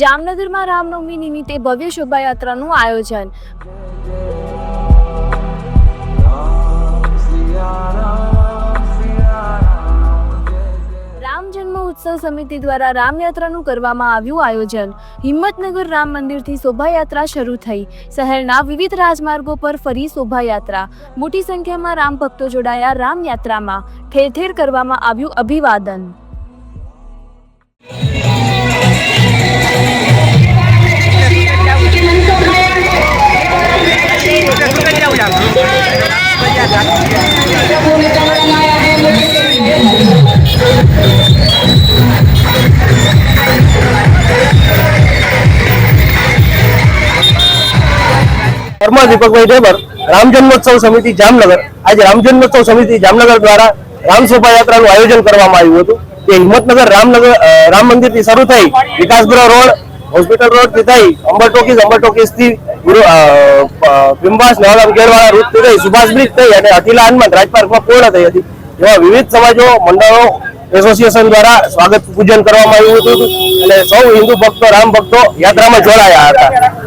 જામનગરમાં રામનવમી નિમિત્તે ભવ્ય શોભાયાત્રાનું આયોજન. ઉત્સવ સમિતિ દ્વારા રામયાત્રાનું કરવામાં આવ્યું આયોજન. હિંમતનગર રામ મંદિરથી શોભાયાત્રા શરૂ થઈ. શહેરના વિવિધ રાજમાર્ગો પર ફરી શોભાયાત્રા. મોટી સંખ્યામાં રામ ભક્તો જોડાયા રામયાત્રામાં. ઠેર ઠેર કરવામાં આવ્યું અભિવાદન. પરમાર દીપકભાઈ ઠેબર રામ જન્મોત્સવ સમિતિ જામનગર. આજે રામ જન્મોત્સવ સમિતિ જામનગર દ્વારા રામ શોભાયાત્રાનું આયોજન કરવામાં આવ્યું હતું. તે હિંમતનગર રામનગર રામ મંદિરથી શરૂ થઈ વિકાસગૃહ રોડ હોસ્પિટલ રોડથી થઈ અંબર ટોકીઝ અંબર ટોકીઝથી ગુરુ- અ, અ, બિંબાસ નવાગામ ગેરવાળા રૂટથી થઈ સુભાષ બ્રિજ થઈ અને અખિલા હનુમાન રાજપાર્કમાં પૂર્ણ થઈ હતી. એવા વિવિધ સમાજો મંડળો એસોસિએશન દ્વારા સ્વાગત પૂજન કરવામાં આવ્યું હતું. અને સૌ હિન્દુ ભક્તો રામ ભક્તો યાત્રામાં જોડાયા હતા.